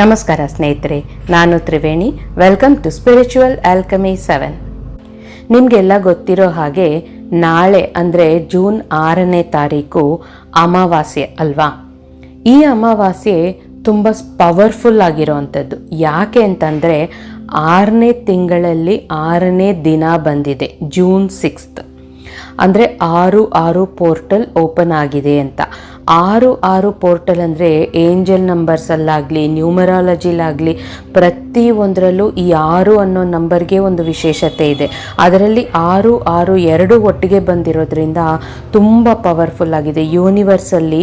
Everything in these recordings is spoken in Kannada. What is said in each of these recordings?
ನಮಸ್ಕಾರ ಸ್ನೇಹಿತರೆ, ನಾನು Triveni. Welcome to spiritual alchemy seven ನಿಮಗೆಲ್ಲ ಗೊತ್ತಿರೋ ಹಾಗೆ ನಾಳೆ, ಅಂದರೆ ಜೂನ್ ಆರನೇ ತಾರೀಕು ಅಮಾವಾಸ್ಯೆ ಅಲ್ವಾ? ಈ ಅಮಾವಾಸ್ಯೆ ತುಂಬ ಪವರ್ಫುಲ್ ಆಗಿರೋವಂಥದ್ದು ಯಾಕೆ ಅಂತಂದರೆ ಆರನೇ ತಿಂಗಳಲ್ಲಿ ಆರನೇ ದಿನ ಬಂದಿದೆ, ಜೂನ್ ಸಿಕ್ಸ್ತ್ ಅಂದರೆ ಆರು ಆರು ಪೋರ್ಟಲ್ ಓಪನ್ ಆಗಿದೆ ಅಂತ. ಆರು ಆರು ಪೋರ್ಟಲ್ ಅಂದರೆ ಏಂಜಲ್ ನಂಬರ್ಸಲ್ಲಾಗಲಿ ನ್ಯೂಮರಾಲಜಿಲಾಗಲಿ, ಪ್ರತಿ ಒಂದರಲ್ಲೂ ಈ ಆರು ಅನ್ನೋ ನಂಬರ್ಗೆ ಒಂದು ವಿಶೇಷತೆ ಇದೆ. ಅದರಲ್ಲಿ ಆರು ಆರು ಎರಡು ಒಟ್ಟಿಗೆ ಬಂದಿರೋದ್ರಿಂದ ತುಂಬ ಪವರ್ಫುಲ್ ಆಗಿದೆ. ಯೂನಿವರ್ಸಲ್ಲಿ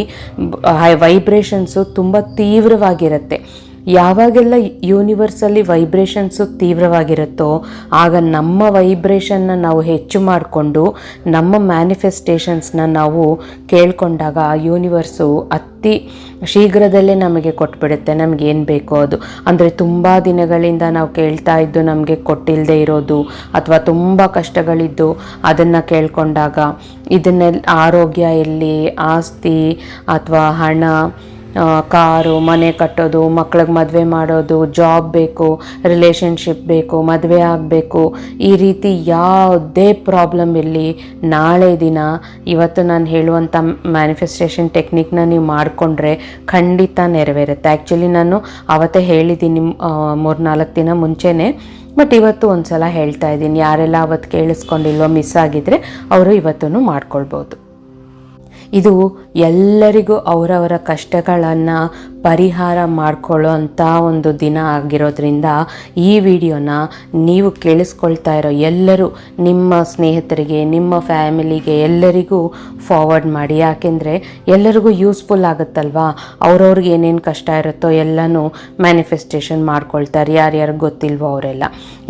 ವೈಬ್ರೇಷನ್ಸು ತುಂಬ ತೀವ್ರವಾಗಿರುತ್ತೆ. ಯಾವಾಗೆಲ್ಲ ಯೂನಿವರ್ಸಲ್ಲಿ ವೈಬ್ರೇಷನ್ಸು ತೀವ್ರವಾಗಿರುತ್ತೋ, ಆಗ ನಮ್ಮ ವೈಬ್ರೇಷನ್ನ ನಾವು ಹೆಚ್ಚು ಮಾಡಿಕೊಂಡು, ನಮ್ಮ ಮ್ಯಾನಿಫೆಸ್ಟೇಷನ್ಸ್ನ ನಾವು ಕೇಳ್ಕೊಂಡಾಗ ಆ ಯೂನಿವರ್ಸು ಅತಿ ಶೀಘ್ರದಲ್ಲೇ ನಮಗೆ ಕೊಟ್ಬಿಡುತ್ತೆ. ನಮ್ಗೆ ಏನು ಬೇಕೋ ಅದು. ಅಂದರೆ ತುಂಬ ದಿನಗಳಿಂದ ನಾವು ಕೇಳ್ತಾ ಇದ್ದು ನಮಗೆ ಕೊಟ್ಟಿಲ್ಲದೆ ಇರೋದು, ಅಥವಾ ತುಂಬ ಕಷ್ಟಗಳಿದ್ದು ಅದನ್ನು ಕೇಳ್ಕೊಂಡಾಗ ಇದನ್ನೆಲ್ಲ ಆರೋಗ್ಯ ಎಲ್ಲಿ, ಆಸ್ತಿ, ಅಥವಾ ಹಣ ಕಾರು, ಮನೆ ಕಟ್ಟೋದು, ಮಕ್ಳಿಗೆ ಮದುವೆ ಮಾಡೋದು ಜಾಬ್ ಬೇಕು ರಿಲೇಷನ್ಶಿಪ್ ಬೇಕು, ಮದುವೆ ಆಗಬೇಕು. ಈ ರೀತಿ ಯಾವುದೇ ಪ್ರಾಬ್ಲಮ್ ಇರಲಿ, ನಾಳೆ ದಿನ ಇವತ್ತು ನಾನು ಹೇಳುವಂಥ ಮ್ಯಾನಿಫೆಸ್ಟೇಷನ್ ಟೆಕ್ನಿಕ್ನ ನೀವು ಮಾಡಿಕೊಂಡ್ರೆ ಖಂಡಿತ ನೆರವೇರುತ್ತೆ. ಆ್ಯಕ್ಚುಲಿ ನಾನು ಅವತ್ತೇ ಹೇಳಿದ್ದೀನಿ ಮೂರು ನಾಲ್ಕು ದಿನ ಮುಂಚೆನೇ. ಬಟ್ ಇವತ್ತು ಒಂದು ಸಲ ಹೇಳ್ತಾ ಇದ್ದೀನಿ. ಯಾರೆಲ್ಲ ಅವತ್ತು ಕೇಳಿಸ್ಕೊಂಡಿಲ್ವೋ ಮಿಸ್ ಆಗಿದ್ರೆ ಅವರು ಇವತ್ತೂ ಮಾಡ್ಕೊಳ್ಬೋದು. ಇದು ಎಲ್ಲರಿಗೂ ಅವರವರ ಕಷ್ಟಗಳನ್ನು ಪರಿಹಾರ ಮಾಡಿಕೊಳ್ಳೋ ಒಂದು ದಿನ ಆಗಿರೋದ್ರಿಂದ ಈ ವಿಡಿಯೋನ ನೀವು ಕೇಳಿಸ್ಕೊಳ್ತಾ ಇರೋ ಎಲ್ಲರೂ ನಿಮ್ಮ ಸ್ನೇಹಿತರಿಗೆ, ನಿಮ್ಮ ಫ್ಯಾಮಿಲಿಗೆ ಎಲ್ಲರಿಗೂ ಫಾರ್ವರ್ಡ್ ಮಾಡಿ. ಯಾಕೆಂದರೆ ಎಲ್ಲರಿಗೂ ಯೂಸ್ಫುಲ್ ಆಗುತ್ತಲ್ವಾ? ಅವ್ರವ್ರಿಗೆ ಏನೇನು ಕಷ್ಟ ಇರುತ್ತೋ ಎಲ್ಲನೂ ಮ್ಯಾನಿಫೆಸ್ಟೇಷನ್ ಮಾಡ್ಕೊಳ್ತಾರೆ. ಯಾರ್ಯಾರು ಗೊತ್ತಿಲ್ವೋ ಅವರೆಲ್ಲ.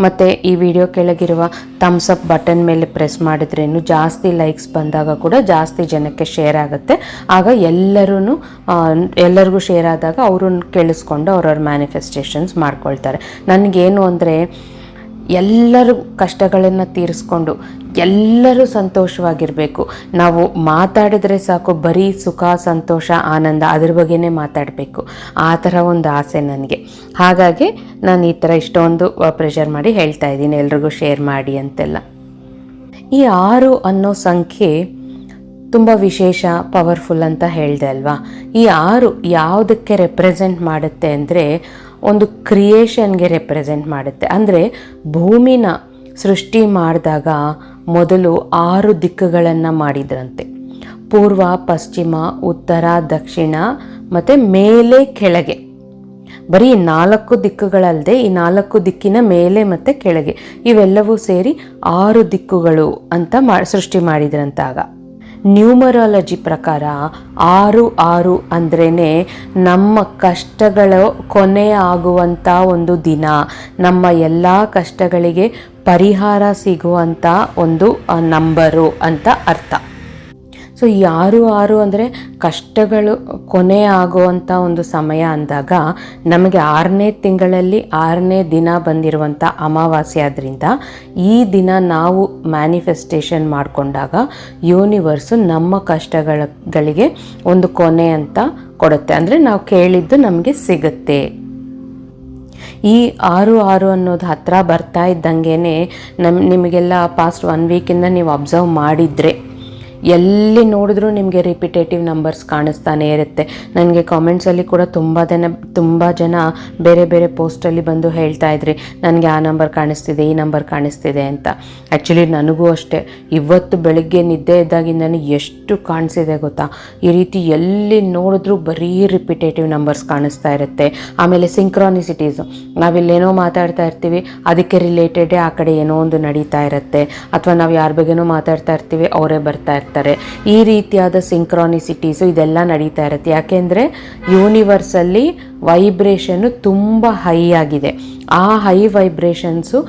ಮತ್ತು ಈ ವಿಡಿಯೋ ಕೆಳಗಿರುವ ಥಮ್ಸ್ ಅಪ್ ಬಟನ್ ಮೇಲೆ ಪ್ರೆಸ್ ಮಾಡಿದ್ರೇನು ಜಾಸ್ತಿ ಲೈಕ್ಸ್ ಬಂದಾಗ ಕೂಡ ಜಾಸ್ತಿ ಜನಕ್ಕೆ ಶೇರ್ ಆಗುತ್ತೆ. ಆಗ ಎಲ್ಲರೂ ಎಲ್ಲರಿಗೂ ಶೇರ್ ಆದಾಗ ಅವ್ರನ್ನ ಕೇಳಿಸ್ಕೊಂಡು ಅವ್ರವ್ರ ಮ್ಯಾನಿಫೆಸ್ಟೇಷನ್ಸ್ ಮಾಡ್ಕೊಳ್ತಾರೆ. ನನಗೇನು ಅಂದರೆ ಎಲ್ಲರೂ ಕಷ್ಟಗಳನ್ನು ತೀರಿಸ್ಕೊಂಡು ಎಲ್ಲರೂ ಸಂತೋಷವಾಗಿರಬೇಕು. ನಾವು ಮಾತಾಡಿದರೆ ಸಾಕು, ಬರೀ ಸುಖ, ಸಂತೋಷ, ಆನಂದ ಅದ್ರ ಬಗ್ಗೆನೇ ಮಾತಾಡಬೇಕು. ಆ ಥರ ಒಂದು ಆಸೆ ನನಗೆ. ಹಾಗಾಗಿ ನಾನು ಈ ಥರ ಇಷ್ಟೊಂದು ಪ್ರೆಷರ್ ಮಾಡಿ ಹೇಳ್ತಾ ಇದ್ದೀನಿ. ಎಲ್ರಿಗೂ ಶೇರ್ ಮಾಡಿ ಅಂತೆಲ್ಲ. ಈ ಆರು ಅನ್ನೋ ಸಂಖ್ಯೆ ತುಂಬ ವಿಶೇಷ ಪವರ್ಫುಲ್ ಅಂತ ಹೇಳಿದೆ ಅಲ್ವಾ? ಈ ಆರು ಯಾವುದಕ್ಕೆ ರೆಪ್ರೆಸೆಂಟ್ ಮಾಡುತ್ತೆ ಅಂದರೆ ಒಂದು ಕ್ರಿಯೇಷನ್ಗೆ ರೆಪ್ರೆಸೆಂಟ್ ಮಾಡುತ್ತೆ. ಅಂದರೆ ಭೂಮಿನ ಸೃಷ್ಟಿ ಮಾಡಿದಾಗ ಮೊದಲು ಆರು ದಿಕ್ಕುಗಳನ್ನು ಮಾಡಿದ್ರಂತೆ. ಪೂರ್ವ, ಪಶ್ಚಿಮ, ಉತ್ತರ, ದಕ್ಷಿಣ ಮತ್ತು ಮೇಲೆ, ಕೆಳಗೆ. ಬರೀ ನಾಲ್ಕು ದಿಕ್ಕುಗಳಲ್ಲದೆ ಈ ನಾಲ್ಕು ದಿಕ್ಕಿನ ಮೇಲೆ ಮತ್ತು ಕೆಳಗೆ. ಇವೆಲ್ಲವೂ ಸೇರಿ ಆರು ದಿಕ್ಕುಗಳು ಅಂತ ಮಾ, ಸೃಷ್ಟಿ ಮಾಡಿದ್ರಂತಾಗ. ನ್ಯೂಮರಾಲಜಿ ಪ್ರಕಾರ ಆರು ಆರು ಅಂದ್ರೇ ನಮ್ಮ ಕಷ್ಟಗಳು ಕೊನೆ ಆಗುವಂಥ ಒಂದು ದಿನ. ನಮ್ಮ ಎಲ್ಲ ಕಷ್ಟಗಳಿಗೆ ಪರಿಹಾರ ಸಿಗುವಂಥ ಒಂದು ನಂಬರು ಅಂತ ಅರ್ಥ. ಸೊ ಈ ಆರು ಆರು ಅಂದರೆ ಕಷ್ಟಗಳು ಕೊನೆ ಆಗುವಂಥ ಒಂದು ಸಮಯ ಅಂದಾಗ ನಮಗೆ ಆರನೇ ತಿಂಗಳಲ್ಲಿ ಆರನೇ ದಿನ ಬಂದಿರುವಂಥ ಅಮಾವಾಸ್ಯೆ ಆದ್ದರಿಂದ ಈ ದಿನ ನಾವು ಮ್ಯಾನಿಫೆಸ್ಟೇಷನ್ ಮಾಡಿಕೊಂಡಾಗ ಯೂನಿವರ್ಸು ನಮ್ಮ ಕಷ್ಟಗಳಿಗೆ ಒಂದು ಕೊನೆ ಅಂತ ಕೊಡುತ್ತೆ. ಅಂದರೆ ನಾವು ಕೇಳಿದ್ದು ನಮಗೆ ಸಿಗುತ್ತೆ. ಈ ಆರು ಆರು ಅನ್ನೋದು ಹತ್ತಿರ ಬರ್ತಾ ಇದ್ದಂಗೆ ನಮ್ಮ ನಿಮಗೆಲ್ಲ ಪಾಸ್ಟ್ ಒನ್ ವೀಕಿಂದ ನೀವು ಅಬ್ಸರ್ವ್ ಮಾಡಿದರೆ ಎಲ್ಲಿ ನೋಡಿದ್ರೂ ನಿಮಗೆ ರಿಪಿಟೇಟಿವ್ ನಂಬರ್ಸ್ ಕಾಣಿಸ್ತಾನೆ ಇರುತ್ತೆ. ನನಗೆ ಕಾಮೆಂಟ್ಸಲ್ಲಿ ಕೂಡ ತುಂಬ ಜನ ತುಂಬ ಜನ ಬೇರೆ ಬೇರೆ ಪೋಸ್ಟಲ್ಲಿ ಬಂದು ಹೇಳ್ತಾ ಇದ್ರಿ, ನನಗೆ ಆ ನಂಬರ್ ಕಾಣಿಸ್ತಿದೆ, ಈ ನಂಬರ್ ಕಾಣಿಸ್ತಿದೆ ಅಂತ. ಆ್ಯಕ್ಚುಲಿ ನನಗೂ ಅಷ್ಟೇ. ಇವತ್ತು ಬೆಳಗ್ಗೆ ನಿದ್ದೆ ಇದ್ದಾಗಿಂದನೇ ಎಷ್ಟು ಕಾಣಿಸಿದೆ ಗೊತ್ತಾ? ಈ ರೀತಿ ಎಲ್ಲಿ ನೋಡಿದ್ರೂ ಬರೀ ರಿಪಿಟೇಟಿವ್ ನಂಬರ್ಸ್ ಕಾಣಿಸ್ತಾ ಇರುತ್ತೆ. ಆಮೇಲೆ ಸಿಂಕ್ರಾನಿಸಿಟೀಸು ನಾವಿಲ್ಲೇನೋ ಮಾತಾಡ್ತಾ ಇರ್ತೀವಿ, ಅದಕ್ಕೆ ರಿಲೇಟೆಡೇ ಆ ಕಡೆ ಏನೋ ಒಂದು ನಡೀತಾ ಇರುತ್ತೆ. ಅಥವಾ ನಾವು ಯಾರ ಬಗ್ಗೆನೋ ಮಾತಾಡ್ತಾ ಇರ್ತೀವಿ, ಅವರೇ ಬರ್ತಾ ಇರ್ತಾರೆ. ಈ ರೀತಿಯಾದ ಸಿಂಕ್ರಾನಿಸಿಟೀಸು ಇದೆಲ್ಲ ನಡೀತಾ ಇರುತ್ತೆ. ಯಾಕೆಂದರೆ ಯೂನಿವರ್ಸಲ್ಲಿ ವೈಬ್ರೇಷನ್ನು ತುಂಬ ಹೈ ಆಗಿದೆ. ಆ ಹೈ ವೈಬ್ರೇಷನ್ಸು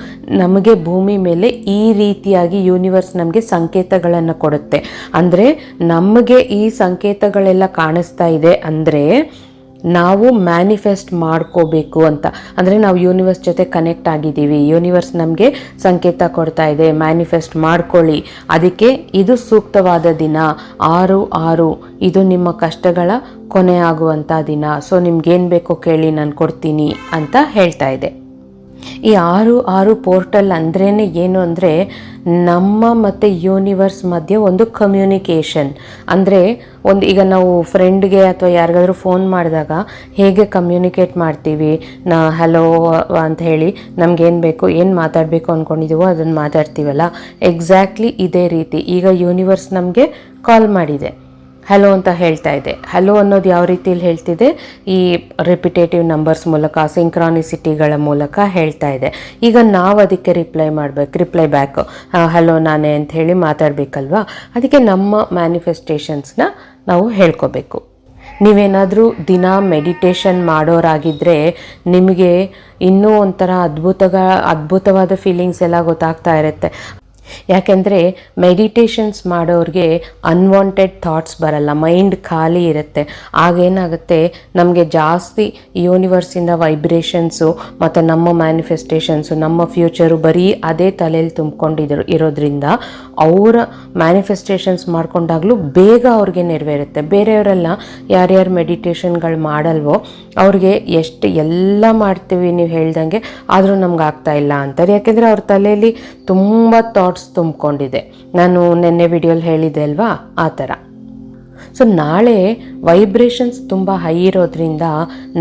ನಮಗೆ ಭೂಮಿ ಮೇಲೆ ಈ ರೀತಿಯಾಗಿ ಯೂನಿವರ್ಸ್ ನಮಗೆ ಸಂಕೇತಗಳನ್ನು ಕೊಡುತ್ತೆ. ಅಂದರೆ ನಮಗೆ ಈ ಸಂಕೇತಗಳೆಲ್ಲ ಕಾಣಿಸ್ತಾ ಇದೆ ಅಂದರೆ ನಾವು ಮ್ಯಾನಿಫೆಸ್ಟ್ ಮಾಡ್ಕೋಬೇಕು ಅಂತ. ಅಂದರೆ ನಾವು ಯೂನಿವರ್ಸ್ ಜೊತೆ ಕನೆಕ್ಟ್ ಆಗಿದ್ದೀವಿ. ಯೂನಿವರ್ಸ್ ನಮಗೆ ಸಂಕೇತ ಕೊಡ್ತಾ ಇದೆ. ಮ್ಯಾನಿಫೆಸ್ಟ್ ಮಾಡ್ಕೊಳ್ಳಿ. ಅದಕ್ಕೆ ಇದು ಸೂಕ್ತವಾದ ದಿನ. ಆರು ಆರು. ಇದು ನಿಮ್ಮ ಕಷ್ಟಗಳ ಕೊನೆ ಆಗುವಂಥ ದಿನ. ಸೊ ನಿಮ್ಗೇನು ಬೇಕೋ ಕೇಳಿ ನಾನು ಕೊಡ್ತೀನಿ ಅಂತ ಹೇಳ್ತಾ ಇದೆ. ಈ ಆರು ಆರು ಪೋರ್ಟಲ್ ಅಂದ್ರೇ ಏನು ಅಂದರೆ ನಮ್ಮ ಮತ್ತು ಯೂನಿವರ್ಸ್ ಮಧ್ಯೆ ಒಂದು ಕಮ್ಯುನಿಕೇಷನ್ ಅಂದರೆ ಒಂದು ಈಗ ನಾವು ಫ್ರೆಂಡ್ಗೆ ಅಥವಾ ಯಾರಿಗಾದ್ರೂ ಫೋನ್ ಮಾಡಿದಾಗ ಹೇಗೆ ಕಮ್ಯುನಿಕೇಟ್ ಮಾಡ್ತೀವಿ? ನಾ ಹಲೋ ಅಂತ ಹೇಳಿ ನಮಗೇನು ಬೇಕು, ಏನು ಮಾತಾಡಬೇಕು ಅಂದ್ಕೊಂಡಿದ್ದೀವೋ ಅದನ್ನು ಮಾತಾಡ್ತೀವಲ್ಲ? ಎಕ್ಸಾಕ್ಟ್ಲಿ ಇದೇ ರೀತಿ. ಈಗ ಯೂನಿವರ್ಸ್ ನಮಗೆ ಕಾಲ್ ಮಾಡಿದೆ. ಹಲೋ ಅಂತ ಹೇಳ್ತಾ ಇದೆ. ಹಲೋ ಅನ್ನೋದು ಯಾವ ರೀತಿಯಲ್ಲಿ ಹೇಳ್ತಿದೆ? ಈ ರಿಪಿಟೇಟಿವ್ ನಂಬರ್ಸ್ ಮೂಲಕ ಸಿಂಕ್ರಾನಿಸಿಟಿಗಳ ಮೂಲಕ ಹೇಳ್ತಾ ಇದೆ. ಈಗ ನಾವು ಅದಕ್ಕೆ ರಿಪ್ಲೈ ಮಾಡಬೇಕು ರಿಪ್ಲೈ ಬ್ಯಾಕ್ ಹಲೋ, ನಾನೇ ಅಂತ ಹೇಳಿ ಮಾತಾಡಬೇಕಲ್ವಾ? ಅದಕ್ಕೆ ನಮ್ಮ ಮ್ಯಾನಿಫೆಸ್ಟೇಷನ್ಸ್ನ ನಾವು ಹೇಳ್ಕೋಬೇಕು. ನೀವೇನಾದರೂ ದಿನ ಮೆಡಿಟೇಷನ್ ಮಾಡೋರಾಗಿದ್ದರೆ ನಿಮಗೆ ಇನ್ನೂ ಒಂಥರ ಅದ್ಭುತಗ, ಅದ್ಭುತವಾದ ಫೀಲಿಂಗ್ಸ್ ಎಲ್ಲ ಗೊತ್ತಾಗ್ತಾ ಇರುತ್ತೆ. ಯಾಕೆಂದರೆ ಮೆಡಿಟೇಷನ್ಸ್ ಮಾಡೋರಿಗೆ ಅನ್ವಾಂಟೆಡ್ ಥಾಟ್ಸ್ ಬರಲ್ಲ ಮೈಂಡ್ ಖಾಲಿ ಇರುತ್ತೆ. ಆಗೇನಾಗುತ್ತೆ ನಮಗೆ ಜಾಸ್ತಿ ಯೂನಿವರ್ಸಿಂದ ವೈಬ್ರೇಷನ್ಸು ಮತ್ತು ನಮ್ಮ ಮ್ಯಾನಿಫೆಸ್ಟೇಷನ್ಸು ನಮ್ಮ ಫ್ಯೂಚರು ಬರೀ ಅದೇ ತಲೆಯಲ್ಲಿ ತುಂಬಿಕೊಂಡಿದ್ರು ಇರೋದ್ರಿಂದ ಅವರ ಮ್ಯಾನಿಫೆಸ್ಟೇಷನ್ಸ್ ಮಾಡ್ಕೊಂಡಾಗಲೂ ಬೇಗ ಅವ್ರಿಗೆ ನೆರವೇರುತ್ತೆ. ಬೇರೆಯವರೆಲ್ಲ ಯಾರ್ಯಾರು ಮೆಡಿಟೇಷನ್ಗಳು ಮಾಡಲ್ವೋ ಅವ್ರಿಗೆ ಎಷ್ಟು ಎಲ್ಲ ಮಾಡ್ತೀವಿ ನೀವು ಹೇಳ್ದಂಗೆ ಆದರೂ ನಮ್ಗೆ ಆಗ್ತಾ ಇಲ್ಲ ಅಂತಾರೆ. ಯಾಕೆಂದರೆ ಅವ್ರ ತಲೆಯಲ್ಲಿ ತುಂಬ ಥಾಟ್ಸ್ ತುಂಬಿಕೊಂಡಿದೆ. ನಾನು ನಿನ್ನೆ ವಿಡಿಯೋಲಿ ಹೇಳಿದೆ ಅಲ್ವಾ? ಆ ಥರ. ಸೊ ನಾಳೆ ವೈಬ್ರೇಷನ್ಸ್ ತುಂಬ ಹೈ ಇರೋದ್ರಿಂದ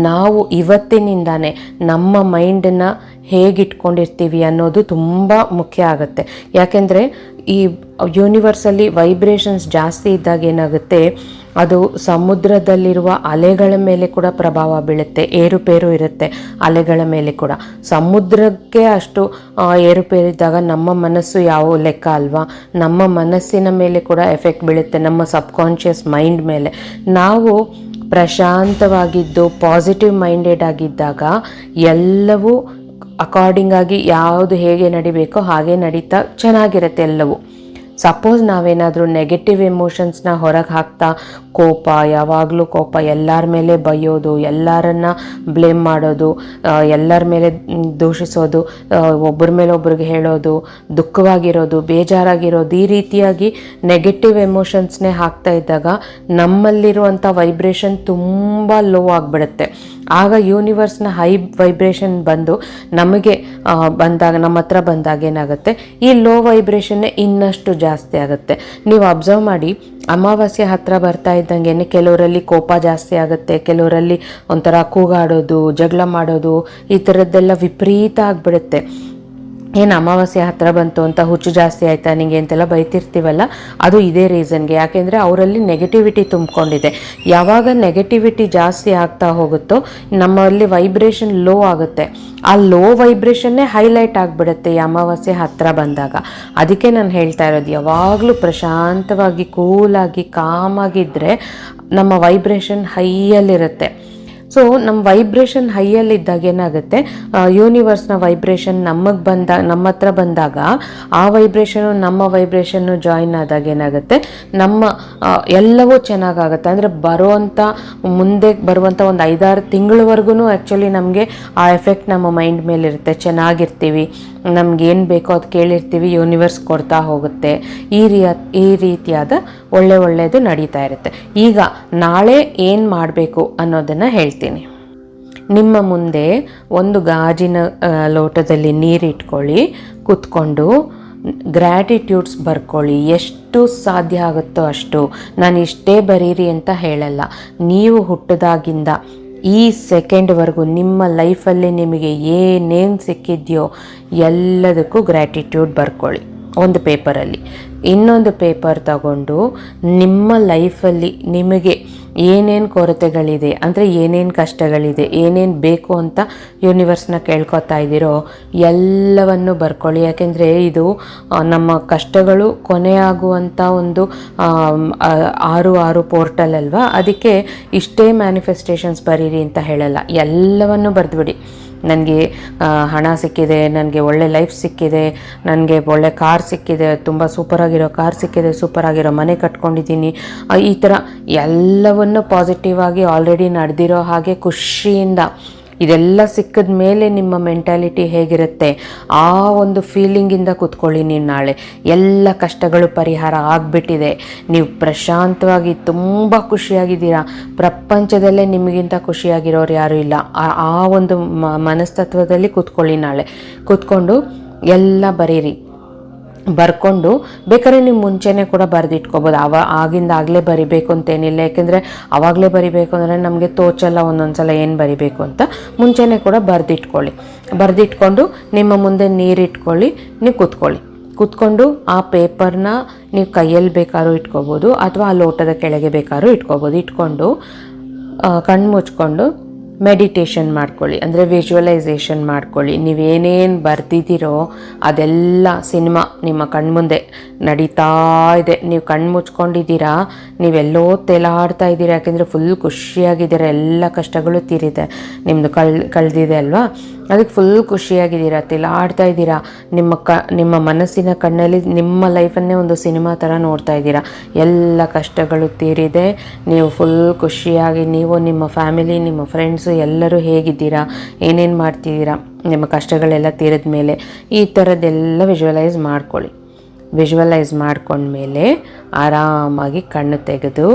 ನಾವು ಇವತ್ತಿನಿಂದಾನೆ ನಮ್ಮ ಮೈಂಡನ್ನು ಹೇಗಿಟ್ಕೊಂಡಿರ್ತೀವಿ ಅನ್ನೋದು ತುಂಬ ಮುಖ್ಯ ಆಗುತ್ತೆ. ಯಾಕೆಂದರೆ ಈ ಯೂನಿವರ್ಸಲ್ಲಿ ವೈಬ್ರೇಷನ್ಸ್ ಜಾಸ್ತಿ ಇದ್ದಾಗ ಏನಾಗುತ್ತೆ? ಅದು ಸಮುದ್ರದಲ್ಲಿರುವ ಅಲೆಗಳ ಮೇಲೆ ಕೂಡ ಪ್ರಭಾವ ಬೀಳುತ್ತೆ, ಏರುಪೇರು ಇರುತ್ತೆ ಅಲೆಗಳ ಮೇಲೆ ಕೂಡ. ಸಮುದ್ರಕ್ಕೆ ಅಷ್ಟು ಏರುಪೇರಿದ್ದಾಗ ನಮ್ಮ ಮನಸ್ಸು ಯಾವ ಲೆಕ್ಕ ಅಲ್ವಾ? ನಮ್ಮ ಮನಸ್ಸಿನ ಮೇಲೆ ಕೂಡ ಎಫೆಕ್ಟ್ ಬೀಳುತ್ತೆ, ನಮ್ಮ ಸಬ್ಕಾನ್ಷಿಯಸ್ ಮೈಂಡ್ ಮೇಲೆ. ನಾವು ಪ್ರಶಾಂತವಾಗಿದ್ದು, ಪಾಸಿಟಿವ್ ಮೈಂಡೆಡ್ ಆಗಿದ್ದಾಗ ಎಲ್ಲವೂ ಅಕಾರ್ಡಿಂಗ್ ಆಗಿ ಯಾವುದು ಹೇಗೆ ನಡಿಬೇಕೋ ಹಾಗೆ ನಡೀತಾ ಚೆನ್ನಾಗಿರುತ್ತೆ ಎಲ್ಲವೂ. ಸಪೋಸ್ ನಾವೇನಾದರೂ ನೆಗೆಟಿವ್ ಎಮೋಷನ್ಸ್ನ ಹೊರಗೆ ಹಾಕ್ತಾ ಕೋಪ, ಯಾವಾಗಲೂ ಕೋಪ, ಎಲ್ಲರ ಮೇಲೆ ಬೈಯೋದು ಎಲ್ಲರನ್ನ ಬ್ಲೇಮ್ ಮಾಡೋದು ಎಲ್ಲರ ಮೇಲೆ ದೂಷಿಸೋದು ಒಬ್ಬರ ಮೇಲೆ ಒಬ್ರಿಗೆ ಹೇಳೋದು, ದುಃಖವಾಗಿರೋದು, ಬೇಜಾರಾಗಿರೋದು, ಈ ರೀತಿಯಾಗಿ ನೆಗೆಟಿವ್ ಎಮೋಷನ್ಸ್ನೇ ಹಾಕ್ತಾ ಇದ್ದಾಗ ನಮ್ಮಲ್ಲಿರುವಂಥ ವೈಬ್ರೇಷನ್ ತುಂಬ ಲೋ ಆಗಿಬಿಡುತ್ತೆ. ಆಗ ಯೂನಿವರ್ಸ್ನ ಹೈ ವೈಬ್ರೇಷನ್ ಬಂದು ನಮಗೆ ಬಂದಾಗ, ನಮ್ಮ ಹತ್ರ ಬಂದಾಗ ಏನಾಗುತ್ತೆ? ಈ ಲೋ ವೈಬ್ರೇಷನ್ನೇ ಇನ್ನಷ್ಟು ಜಾಸ್ತಿ ಆಗುತ್ತೆ. ನೀವು ಅಬ್ಸರ್ವ್ ಮಾಡಿ, ಅಮಾವಾಸ್ಯೆ ಹತ್ರ ಬರ್ತಾ ಇದ್ದಂಗೆ ಕೆಲವರಲ್ಲಿ ಕೋಪ ಜಾಸ್ತಿ ಆಗುತ್ತೆ, ಕೆಲವರಲ್ಲಿ ಒಂಥರ ಕೂಗಾಡೋದು, ಜಗಳ ಮಾಡೋದು, ಈ ಥರದ್ದೆಲ್ಲ ವಿಪರೀತ ಆಗಿಬಿಡುತ್ತೆ. ಏನು ಅಮಾವಾಸ್ಯೆ ಹತ್ರ ಬಂತು ಅಂತ ಹುಚ್ಚು ಜಾಸ್ತಿ ಆಯ್ತಾ ನಿಂಗೆ ಅಂತೆಲ್ಲ ಬೈತಿರ್ತೀವಲ್ಲ? ಅದು ಇದೇ ರೀಸನ್ಗೆ ಯಾಕೆಂದರೆ ಅವರಲ್ಲಿ ನೆಗೆಟಿವಿಟಿ ತುಂಬಿಕೊಂಡಿದೆ. ಯಾವಾಗ ನೆಗೆಟಿವಿಟಿ ಜಾಸ್ತಿ ಆಗ್ತಾ ಹೋಗುತ್ತೋ, ನಮ್ಮಲ್ಲಿ ವೈಬ್ರೇಷನ್ ಲೋ ಆಗುತ್ತೆ. ಆ ಲೋ ವೈಬ್ರೇಷನ್ನೇ ಹೈಲೈಟ್ ಆಗಿಬಿಡುತ್ತೆ ಈ ಅಮಾವಾಸ್ಯೆ ಹತ್ರ ಬಂದಾಗ. ಅದಕ್ಕೆ ನಾನು ಹೇಳ್ತಾ ಇರೋದು, ಯಾವಾಗಲೂ ಪ್ರಶಾಂತವಾಗಿ ಕೂಲಾಗಿ ಕಾಮಾಗಿದ್ದರೆ ನಮ್ಮ ವೈಬ್ರೇಷನ್ ಹೈಯಲ್ಲಿರುತ್ತೆ ಸೊ ನಮ್ಮ ವೈಬ್ರೇಷನ್ ಹೈಯಲ್ಲಿ ಇದ್ದಾಗ ಏನಾಗುತ್ತೆ? ಯೂನಿವರ್ಸ್ನ ವೈಬ್ರೇಷನ್ ನಮಗೆ ಬಂದ ನಮ್ಮ ಹತ್ರ ಬಂದಾಗ ಆ ವೈಬ್ರೇಷನು ನಮ್ಮ ವೈಬ್ರೇಷನ್ನು ಜಾಯಿನ್ ಆದಾಗ ಏನಾಗುತ್ತೆ? ನಮ್ಮ ಎಲ್ಲವೂ ಚೆನ್ನಾಗಾಗುತ್ತೆ. ಅಂದರೆ ಬರುವಂಥ ಮುಂದೆ ಬರುವಂಥ ಒಂದು ಐದಾರು ತಿಂಗಳವರೆಗೂ ಆ್ಯಕ್ಚುಲಿ ನಮಗೆ ಆ ಎಫೆಕ್ಟ್ ನಮ್ಮ ಮೈಂಡ್ ಮೇಲಿರುತ್ತೆ. ಚೆನ್ನಾಗಿರ್ತೀವಿ, ನಮ್ಗೆ ಏನು ಬೇಕೋ ಅದು ಕೇಳಿರ್ತೀವಿ ಯೂನಿವರ್ಸ್ ಕೊಡ್ತಾ ಹೋಗುತ್ತೆ. ಈ ರೀ ಈ ರೀತಿಯಾದ ಒಳ್ಳೆ ಒಳ್ಳೆಯದು ನಡೀತಾ ಇರುತ್ತೆ. ಈಗ ನಾಳೆ ಏನು ಮಾಡಬೇಕು ಅನ್ನೋದನ್ನು ಹೇಳ್ತೀನಿ. ನಿಮ್ಮ ಮುಂದೆ ಒಂದು ಗಾಜಿನ ಲೋಟದಲ್ಲಿ ನೀರಿಟ್ಕೊಳ್ಳಿ, ಕುತ್ಕೊಂಡು ಗ್ರ್ಯಾಟಿಟ್ಯೂಡ್ಸ್ ಬರ್ಕೊಳ್ಳಿ. ಎಷ್ಟು ಸಾಧ್ಯ ಆಗುತ್ತೋ ಅಷ್ಟು. ನಾನು ಇಷ್ಟೇ ಬರೀರಿ ಅಂತ ಹೇಳಲ್ಲ. ನೀವು ಹುಟ್ಟದಾಗಿಂದ ಈ ಸೆಕೆಂಡ್ವರೆಗೂ ನಿಮ್ಮ ಲೈಫಲ್ಲಿ ನಿಮಗೆ ಏನೇನು ಸಿಕ್ಕಿದೆಯೋ ಎಲ್ಲದಕ್ಕೂ ಗ್ರ್ಯಾಟಿಟ್ಯೂಡ್ ಬರ್ಕೊಳ್ಳಿ. ಒಂದು ಪೇಪರಲ್ಲಿ. ಇನ್ನೊಂದು ಪೇಪರ್ ತಗೊಂಡು ನಿಮ್ಮ ಲೈಫಲ್ಲಿ ನಿಮಗೆ ಏನೇನು ಕೊರತೆಗಳಿದೆ, ಅಂದರೆ ಏನೇನು ಕಷ್ಟಗಳಿದೆ, ಏನೇನು ಬೇಕು ಅಂತ ಯೂನಿವರ್ಸ್ನ ಕೇಳ್ಕೊತಾ ಇದ್ದೀರೋ ಎಲ್ಲವನ್ನು ಬರ್ಕೊಳ್ಳಿ. ಯಾಕೆಂದರೆ ಇದು ನಮ್ಮ ಕಷ್ಟಗಳು ಕೊನೆಯಾಗುವಂಥ ಒಂದು ಆರು ಆರು ಪೋರ್ಟಲ್ ಅಲ್ವಾ? ಅದಕ್ಕೆ ಇಷ್ಟೇ ಮ್ಯಾನಿಫೆಸ್ಟೇಷನ್ಸ್ ಬರೀರಿ ಅಂತ ಹೇಳಲ್ಲ. ಎಲ್ಲವನ್ನು ಬರೆದ್ಬಿಡಿ. ನನಗೆ ಹಣ ಸಿಕ್ಕಿದೆ, ನನಗೆ ಒಳ್ಳೆ ಲೈಫ್ ಸಿಕ್ಕಿದೆ, ನನಗೆ ಒಳ್ಳೆ ಕಾರ್ ಸಿಕ್ಕಿದೆ, ತುಂಬ ಸೂಪರಾಗಿರೋ ಕಾರ್ ಸಿಕ್ಕಿದೆ ಸೂಪರಾಗಿರೋ ಮನೆ ಕಟ್ಕೊಂಡಿದ್ದೀನಿ. ಈ ಥರ ಎಲ್ಲವನ್ನು ಪಾಸಿಟಿವ್ ಆಗಿ ಆಲ್ರೆಡಿ ನಡೆದಿರೋ ಹಾಗೆ ಖುಷಿಯಿಂದ ಇದೆಲ್ಲ ಸಿಕ್ಕಿದ ಮೇಲೆ ನಿಮ್ಮ ಮೆಂಟ್ಯಾಲಿಟಿ ಹೇಗಿರುತ್ತೆ? ಆ ಒಂದು ಫೀಲಿಂಗಿಂದ ಕೂತ್ಕೊಳ್ಳಿ ನೀವು ನಾಳೆ. ಎಲ್ಲ ಕಷ್ಟಗಳು ಪರಿಹಾರ ಆಗಿಬಿಟ್ಟಿದೆ. ನೀವು ಪ್ರಶಾಂತವಾಗಿ ತುಂಬ ಖುಷಿಯಾಗಿದ್ದೀರಾ. ಪ್ರಪಂಚದಲ್ಲೇ ನಿಮಗಿಂತ ಖುಷಿಯಾಗಿರೋರು ಯಾರೂ ಇಲ್ಲ. ಆ- ಒಂದು ಮನಸ್ತತ್ವದಲ್ಲಿ ಕೂತ್ಕೊಳ್ಳಿ ನಾಳೆ. ಕೂತ್ಕೊಂಡು ಎಲ್ಲ ಬರೀರಿ. ಬರ್ಕೊಂಡು ಬೇಕಾದ್ರೆ ನೀವು ಮುಂಚೆನೇ ಕೂಡ ಬರೆದಿಟ್ಕೋಬೋದು. ಅವ ಆಗಿಂದ ಆಗಲೇ ಬರಿಬೇಕು ಅಂತೇನಿಲ್ಲ ಯಾಕೆಂದರೆ ಆವಾಗಲೇ ಬರಿಬೇಕು ಅಂದರೆ ನಮಗೆ ತೋಚಲ್ಲ ಒಂದೊಂದು ಸಲ ಏನು ಬರಿಬೇಕು ಅಂತ ಮುಂಚೆನೇ ಕೂಡ ಬರೆದಿಟ್ಕೊಳ್ಳಿ. ಬರೆದಿಟ್ಕೊಂಡು ನಿಮ್ಮ ಮುಂದೆ ನೀರಿಟ್ಕೊಳ್ಳಿ, ನೀವು ಕೂತ್ಕೊಳ್ಳಿ. ಕೂತ್ಕೊಂಡು ಆ ಪೇಪರ್ನ ನೀವು ಕೈಯಲ್ಲಿ ಬೇಕಾದ್ರೂ ಇಟ್ಕೋಬೋದು ಅಥವಾ ಆ ಲೋಟದ ಕೆಳಗೆ ಬೇಕಾದ್ರೂ ಇಟ್ಕೋಬೋದು. ಇಟ್ಕೊಂಡು ಕಣ್ಣು ಮುಚ್ಕೊಂಡು ಮೆಡಿಟೇಷನ್ ಮಾಡ್ಕೊಳ್ಳಿ, ಅಂದರೆ ವಿಜುವಲೈಸೇಷನ್ ಮಾಡ್ಕೊಳ್ಳಿ. ನೀವೇನೇನು ಬರ್ತಿದ್ದೀರೋ ಅದೆಲ್ಲ ಸಿನಿಮಾ ನಿಮ್ಮ ಕಣ್ಮುಂದೆ ನಡೀತಾ ಇದೆ. ನೀವು ಕಣ್ಣು ಮುಚ್ಕೊಂಡಿದ್ದೀರಾ ನೀವೆಲ್ಲೋ ತೇಲಾಡ್ತಾ ಇದ್ದೀರಾ, ಯಾಕೆಂದರೆ ಫುಲ್ ಖುಷಿಯಾಗಿದ್ದೀರಾ, ಎಲ್ಲ ಕಷ್ಟಗಳು ತೀರಿದೆ. ನಿಮ್ಮದು ಕಳ್, ಕಳೆದಿದೆ ಅಲ್ವಾ? ಅದಕ್ಕೆ ಫುಲ್ ಖುಷಿಯಾಗಿದ್ದೀರಾ? ತಿಲಾಡ್ತಾ ಇದ್ದೀರಾ? ನಿಮ್ಮ ಕ, ನಿಮ್ಮ ಮನಸ್ಸಿನ ಕಣ್ಣಲ್ಲಿ ನಿಮ್ಮ ಲೈಫನ್ನೇ ಒಂದು ಸಿನಿಮಾ ಥರ ನೋಡ್ತಾ ಇದ್ದೀರಾ? ಎಲ್ಲ ಕಷ್ಟಗಳು ತೀರಿದೆ. ನೀವು ಫುಲ್ ಖುಷಿಯಾಗಿ, ನೀವು ನಿಮ್ಮ ಫ್ಯಾಮಿಲಿ ನಿಮ್ಮ ಫ್ರೆಂಡ್ಸು ಎಲ್ಲರೂ ಹೇಗಿದ್ದೀರಾ? ಏನೇನು ಮಾಡ್ತಿದ್ದೀರಾ? ನಿಮ್ಮ ಕಷ್ಟಗಳೆಲ್ಲ ತೀರಿದ ಮೇಲೆ ಈ ಥರದ್ದೆಲ್ಲ ವಿಜುವಲೈಸ್ ಮಾಡ್ಕೊಳ್ಳಿ. ವಿಜುವಲೈಸ್ ಮಾಡ್ಕೊಂಡ್ಮೇಲೆ ಆರಾಮಾಗಿ ಕಣ್ಣು ತೆಗೆದು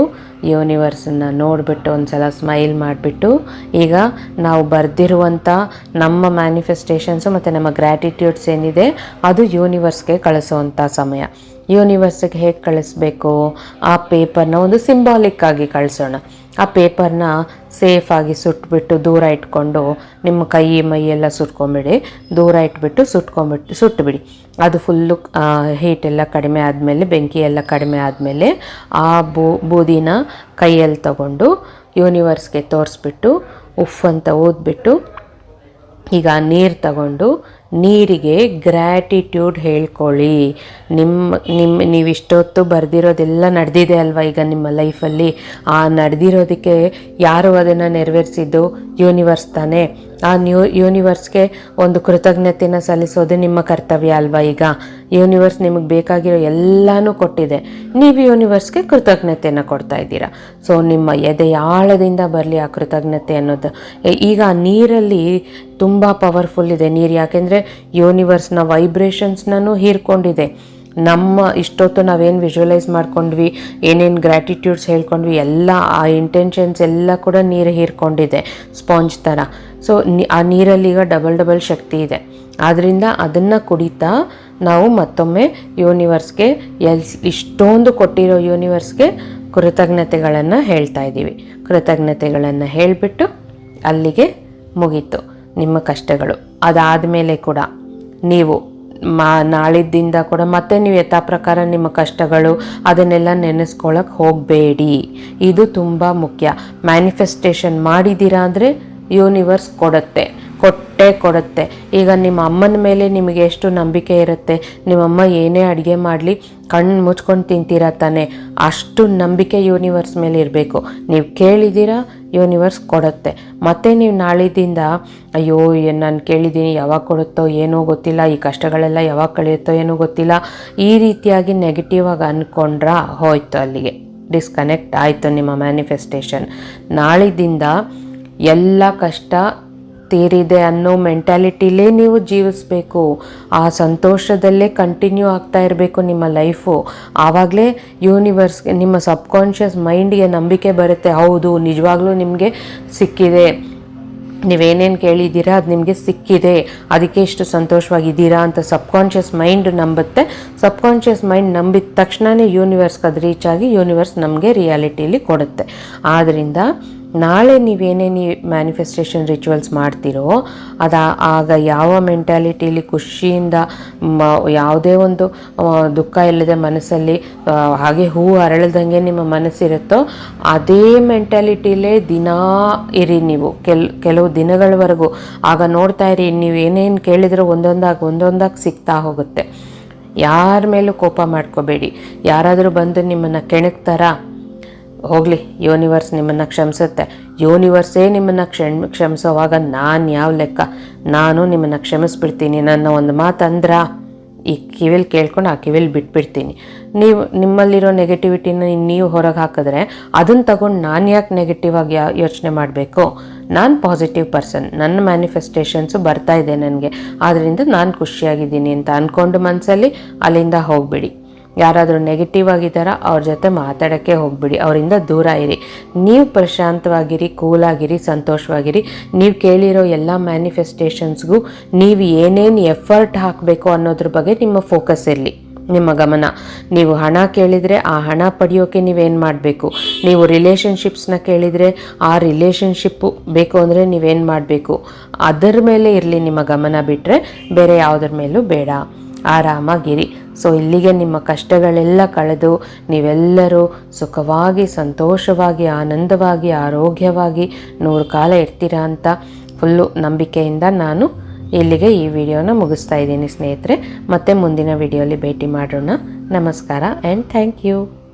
ಯೂನಿವರ್ಸನ್ನು ನೋಡಿಬಿಟ್ಟು ಒಂದು ಸಲ ಸ್ಮೈಲ್ ಮಾಡಿಬಿಟ್ಟು ಈಗ ನಾವು ಬರೆದಿರುವಂಥ ನಮ್ಮ ಮ್ಯಾನಿಫೆಸ್ಟೇಷನ್ಸು ಮತ್ತು ನಮ್ಮ ಗ್ರ್ಯಾಟಿಟ್ಯೂಡ್ಸ್ ಏನಿದೆ ಅದು ಯೂನಿವರ್ಸ್ಗೆ ಕಳಿಸುವಂಥ ಸಮಯ. ಯೂನಿವರ್ಸಿಗೆ ಹೇಗೆ ಕಳಿಸ್ಬೇಕು? ಆ ಪೇಪರ್ನ ಒಂದು ಸಿಂಬಾಲಿಕ್ ಆಗಿ ಕಳಿಸೋಣ. ಆ ಪೇಪರ್ನ ಸೇಫಾಗಿ ಸುಟ್ಬಿಟ್ಟು ದೂರ ಇಟ್ಕೊಂಡು ನಿಮ್ಮ ಕೈ, ಮೈ ಎಲ್ಲ ಸುಟ್ಕೊಂಬಿಡಿ. ದೂರ ಇಟ್ಬಿಟ್ಟು ಸುಟ್ಕೊಂಬಿಟ್ಟು ಸುಟ್ಟುಬಿಡಿ ಅದು ಫುಲ್ಲು ಹೀಟೆಲ್ಲ ಕಡಿಮೆ ಆದಮೇಲೆ, ಬೆಂಕಿ ಎಲ್ಲ ಕಡಿಮೆ ಆದಮೇಲೆ ಆ ಬೂದಿನ ಕೈಯಲ್ಲಿ ತಗೊಂಡು ಯೂನಿವರ್ಸ್ಗೆ ತೋರಿಸ್ಬಿಟ್ಟು, ಉಫ್ ಅಂತ ಊದ್ಬಿಟ್ಟು ಈಗ ನೀರು ತಗೊಂಡು ನೀರಿಗೆ ಗ್ರ್ಯಾಟಿಟ್ಯೂಡ್ ಹೇಳ್ಕೊಳ್ಳಿ. ನಿಮ್ಮ ನಿಮ್ಮ ನೀವು ಇಷ್ಟೊತ್ತು ಬರೆದಿರೋದೆಲ್ಲ ನಡೆದಿದೆ ಅಲ್ವಾ ಈಗ ನಿಮ್ಮ ಲೈಫಲ್ಲಿ? ಆ ನಡೆದಿರೋದಕ್ಕೆ ಯಾರು ಅದನ್ನು ನೆರವೇರಿಸಿದ್ದು? ಯೂನಿವರ್ಸ್ ತಾನೇ. ಆ ನ್ಯೂ ಯೂನಿವರ್ಸ್ಗೆ ಒಂದು ಕೃತಜ್ಞತೆನ ಸಲ್ಲಿಸೋದು ನಿಮ್ಮ ಕರ್ತವ್ಯ ಅಲ್ವಾ ಈಗ? ಯೂನಿವರ್ಸ್ ನಿಮಗೆ ಬೇಕಾಗಿರೋ ಎಲ್ಲನೂ ಕೊಟ್ಟಿದೆ. ನೀವು ಯೂನಿವರ್ಸ್ಗೆ ಕೃತಜ್ಞತೆಯನ್ನು ಕೊಡ್ತಾ ಇದ್ದೀರಾ. ಸೊ ನಿಮ್ಮ ಎದೆಯಾಳದಿಂದ ಬರಲಿ ಆ ಕೃತಜ್ಞತೆ ಅನ್ನೋದು. ಈಗ ನೀರಲ್ಲಿ ತುಂಬ ಪವರ್ಫುಲ್ ಇದೆ. ನೀರು ಯಾಕೆಂದರೆ ಯೂನಿವರ್ಸ್ನ ವೈಬ್ರೇಷನ್ಸ್ನೂ ಹೀರ್ಕೊಂಡಿದೆ. ನಮ್ಮ ಇಷ್ಟೊತ್ತು ನಾವೇನು ವಿಜುವಲೈಸ್ ಮಾಡ್ಕೊಂಡ್ವಿ, ಏನೇನು ಗ್ರ್ಯಾಟಿಟ್ಯೂಡ್ಸ್ ಹೇಳ್ಕೊಂಡ್ವಿ, ಎಲ್ಲ ಆ ಇಂಟೆನ್ಷನ್ಸ್ ಎಲ್ಲ ಕೂಡ ನೀರು ಹೀರ್ಕೊಂಡಿದೆ ಸ್ಪಾಂಜ್ ಥರ ಸೊ ಆ ನೀರಲ್ಲಿ ಈಗ ಡಬಲ್ ಡಬಲ್ ಶಕ್ತಿ ಇದೆ. ಆದ್ದರಿಂದ ಅದನ್ನು ಕುಡಿತಾ ನಾವು ಮತ್ತೊಮ್ಮೆ ಯೂನಿವರ್ಸ್ಗೆ ಎಲ್ ಇಷ್ಟೊಂದು ಕೊಟ್ಟಿರೋ ಯೂನಿವರ್ಸ್ಗೆ ಕೃತಜ್ಞತೆಗಳನ್ನು ಹೇಳ್ತಾ ಇದ್ದೀವಿ. ಕೃತಜ್ಞತೆಗಳನ್ನು ಹೇಳಿಬಿಟ್ಟು ಅಲ್ಲಿಗೆ ಮುಗೀತು. ನಿಮ್ಮ ಕಷ್ಟಗಳು. ಅದಾದ ಮೇಲೆ ಕೂಡ ನೀವು ಮಾ, ನಾಳಿದ್ದಿಂದ ಕೂಡ ಮತ್ತೆ ನೀವು ಯಥಾ ಪ್ರಕಾರ ನಿಮ್ಮ ಕಷ್ಟಗಳು ಅದನ್ನೆಲ್ಲ ನೆನೆಸ್ಕೊಳಕ್ಕೆ ಹೋಗಬೇಡಿ. ಇದು ತುಂಬ ಮುಖ್ಯ. ಮ್ಯಾನಿಫೆಸ್ಟೇಷನ್ ಮಾಡಿದ್ದೀರಾ ಅಂದರೆ ಯೂನಿವರ್ಸ್ ಕೊಡುತ್ತೆ. ಕೊಟ್ಟೇ ಕೊಡುತ್ತೆ. ಈಗ ನಿಮ್ಮ ಅಮ್ಮನ ಮೇಲೆ ನಿಮಗೆ ಎಷ್ಟು ನಂಬಿಕೆ ಇರುತ್ತೆ? ನಿಮ್ಮಮ್ಮ ಏನೇ ಅಡುಗೆ ಮಾಡಲಿ ಕಣ್ಣು ಮುಚ್ಕೊಂಡು ತಿಂತೀರಾ ತಾನೆ? ಅಷ್ಟು ನಂಬಿಕೆ ಯೂನಿವರ್ಸ್ ಮೇಲೆ ಇರಬೇಕು. ನೀವು ಕೇಳಿದ್ದೀರಾ ಯೂನಿವರ್ಸ್ ಕೊಡುತ್ತೆ. ಮತ್ತೆ ನೀವು ನಾಳಿದ್ದಿಂದ, ಅಯ್ಯೋ ನಾನು ಕೇಳಿದ್ದೀನಿ, ಯಾವಾಗ ಕೊಡುತ್ತೋ ಏನೋ ಗೊತ್ತಿಲ್ಲ, ಈ ಕಷ್ಟಗಳೆಲ್ಲ ಯಾವಾಗ ಕಳೆಯುತ್ತೋ ಏನೋ ಗೊತ್ತಿಲ್ಲ. ಈ ರೀತಿಯಾಗಿ ನೆಗೆಟಿವ್ ಆಗಿ ಅಂದ್ಕೊಂಡ್ರ ಹೋಯ್ತು ಅಲ್ಲಿಗೆ. ಡಿಸ್ಕನೆಕ್ಟ್ ಆಯಿತು ನಿಮ್ಮ ಮ್ಯಾನಿಫೆಸ್ಟೇಷನ್ ನಾಳಿದ್ದಿಂದ ಎಲ್ಲ ಕಷ್ಟ ತೀರಿದೆ ಅನ್ನೋ ಮೆಂಟ್ಯಾಲಿಟಿಲೇ ನೀವು ಜೀವಿಸಬೇಕು. ಆ ಸಂತೋಷದಲ್ಲೇ ಕಂಟಿನ್ಯೂ ಆಗ್ತಾ ಇರಬೇಕು ನಿಮ್ಮ ಲೈಫು. ಆವಾಗಲೇ ಯೂನಿವರ್ಸ್ಗೆ ನಿಮ್ಮ ಸಬ್ಕಾನ್ಷಿಯಸ್ ಮೈಂಡ್ಗೆ ನಂಬಿಕೆ ಬರುತ್ತೆ. ಹೌದು, ನಿಜವಾಗ್ಲೂ ನಿಮಗೆ ಸಿಕ್ಕಿದೆ. ನೀವೇನೇನು ಕೇಳಿದ್ದೀರಾ, ಅದು ನಿಮಗೆ ಸಿಕ್ಕಿದೆ. ಅದಕ್ಕೆ ಇಷ್ಟು ಸಂತೋಷವಾಗಿದ್ದೀರಾ ಅಂತ ಸಬ್ಕಾನ್ಷಿಯಸ್ ಮೈಂಡ್ ನಂಬುತ್ತೆ. ಸಬ್ಕಾನ್ಷಿಯಸ್ ಮೈಂಡ್ ನಂಬಿದ ತಕ್ಷಣವೇ ಯೂನಿವರ್ಸ್ಗೆ ಅದು ರೀಚ್ ಆಗಿ ಯೂನಿವರ್ಸ್ ನಮಗೆ ರಿಯಾಲಿಟಿಲಿ ಕೊಡುತ್ತೆ. ಆದ್ದರಿಂದ ನಾಳೆ ನೀವೇನೇನು ಮ್ಯಾನಿಫೆಸ್ಟೇಷನ್ ರಿಚುವಲ್ಸ್ ಮಾಡ್ತೀರೋ, ಅದು ಆಗ ಯಾವ ಮೆಂಟ್ಯಾಲಿಟಿಲಿ ಖುಷಿಯಿಂದ ಮ, ಯಾವುದೇ ಒಂದು ದುಃಖ ಇಲ್ಲದೆ ಮನಸ್ಸಲ್ಲಿ ಹಾಗೆ ಹೂ ಅರಳದಂಗೆ ನಿಮ್ಮ ಮನಸ್ಸಿರುತ್ತೋ, ಅದೇ ಮೆಂಟ್ಯಾಲಿಟಿಲೇ ದಿನ ಇರಿ ನೀವು. ಕೆಲ್, ಕೆಲವು ದಿನಗಳವರೆಗೂ. ಆಗ ನೋಡ್ತಾ ಇರಿ, ನೀವು ಏನೇನು ಕೇಳಿದ್ರೆ ಒಂದೊಂದಾಗಿ ಒಂದೊಂದಾಗಿ ಸಿಗ್ತಾ ಹೋಗುತ್ತೆ. ಯಾರ ಮೇಲೂ ಕೋಪ ಮಾಡ್ಕೋಬೇಡಿ. ಯಾರಾದರೂ ಬಂದು ನಿಮ್ಮನ್ನು ಕೆಣಕ್ತಾರಾ? ಹೋಗಲಿ ಯೂನಿವರ್ಸ್ ನಿಮ್ಮನ್ನು ಕ್ಷಮಿಸುತ್ತೆ. ಯೂನಿವರ್ಸೇ ನಿಮ್ಮನ್ನು ಕ್ಷಮ್ ಕ್ಷಮಿಸೋವಾಗ ನಾನು ಯಾವ ಲೆಕ್ಕ? ನಾನು ನಿಮ್ಮನ್ನು ಕ್ಷಮಿಸ್ಬಿಡ್ತೀನಿ. ನನ್ನ ಒಂದು ಮಾತು ಅಂದ್ರ, ಈ ಕಿವಿಲಿ ಕೇಳ್ಕೊಂಡು ಆ ಕಿವಿಲಿ ಬಿಟ್ಬಿಡ್ತೀನಿ. ನೀವು, ನಿಮ್ಮಲ್ಲಿರೋ ನೆಗೆಟಿವಿಟಿನ ನೀವು ಹೊರಗೆ ಹಾಕಿದ್ರೆ ಅದನ್ನು ತಗೊಂಡು ನಾನು ಯಾಕೆ ನೆಗೆಟಿವ್ ಆಗಿ ಯೋಚನೆ ಮಾಡಬೇಕು? ನಾನು ಪಾಸಿಟಿವ್ ಪರ್ಸನ್ ನನ್ನ ಮ್ಯಾನಿಫೆಸ್ಟೇಷನ್ಸು ಬರ್ತಾ ಇದೆ ನನಗೆ. ಆದ್ದರಿಂದ ನಾನು ಖುಷಿಯಾಗಿದ್ದೀನಿ ಅಂತ ಅಂದ್ಕೊಂಡು ಮನಸ್ಸಲ್ಲಿ ಅಲ್ಲಿಂದ ಹೋಗ್ಬಿಡಿ. ಯಾರಾದರೂ ನೆಗೆಟಿವ್ ಆಗಿದ್ದಾರಾ, ಅವ್ರ ಜೊತೆ ಮಾತಾಡೋಕ್ಕೆ ಹೋಗ್ಬಿಡಿ. ಅವರಿಂದ ದೂರ ಇರಿ. ನೀವು ಪ್ರಶಾಂತವಾಗಿರಿ, ಕೂಲಾಗಿರಿ, ಸಂತೋಷವಾಗಿರಿ. ನೀವು ಕೇಳಿರೋ ಎಲ್ಲ ಮ್ಯಾನಿಫೆಸ್ಟೇಷನ್ಸ್ಗೂ ನೀವು ಏನೇನು ಎಫರ್ಟ್ ಹಾಕಬೇಕು ಅನ್ನೋದ್ರ ಬಗ್ಗೆ ನಿಮ್ಮ ಫೋಕಸ್ ಇರಲಿ, ನಿಮ್ಮ ಗಮನ. ನೀವು ಹಣ ಕೇಳಿದರೆ ಆ ಹಣ ಪಡೆಯೋಕೆ ನೀವೇನು ಮಾಡಬೇಕು? ನೀವು ರಿಲೇಷನ್ಶಿಪ್ಸ್ನ ಕೇಳಿದರೆ ಆ ರಿಲೇಷನ್ಶಿಪ್ಪು ಬೇಕು ಅಂದರೆ ನೀವೇನು ಮಾಡಬೇಕು? ಅದರ ಮೇಲೆ ಇರಲಿ ನಿಮ್ಮ ಗಮನ ಬಿಟ್ಟರೆ ಬೇರೆ ಯಾವುದ್ರ ಮೇಲೂ ಬೇಡ. ಆರಾಮಾಗಿರಿ. ಸೊ ಇಲ್ಲಿಗೆ ನಿಮ್ಮ ಕಷ್ಟಗಳೆಲ್ಲ ಕಳೆದು ನೀವೆಲ್ಲರೂ ಸುಖವಾಗಿ, ಸಂತೋಷವಾಗಿ, ಆನಂದವಾಗಿ, ಆರೋಗ್ಯವಾಗಿ ನೂರು ಕಾಲ ಇರ್ತೀರಾ ಅಂತ ಫುಲ್ಲು ನಂಬಿಕೆಯಿಂದ ನಾನು ಇಲ್ಲಿಗೆ ಈ ವಿಡಿಯೋನ ಮುಗಿಸ್ತಾ ಇದ್ದೀನಿ ಸ್ನೇಹಿತರೆ. ಮತ್ತೆ ಮುಂದಿನ ವಿಡಿಯೋಲಿ ಭೇಟಿ ಮಾಡೋಣ. ನಮಸ್ಕಾರ ಆ್ಯಂಡ್ ಥ್ಯಾಂಕ್ ಯು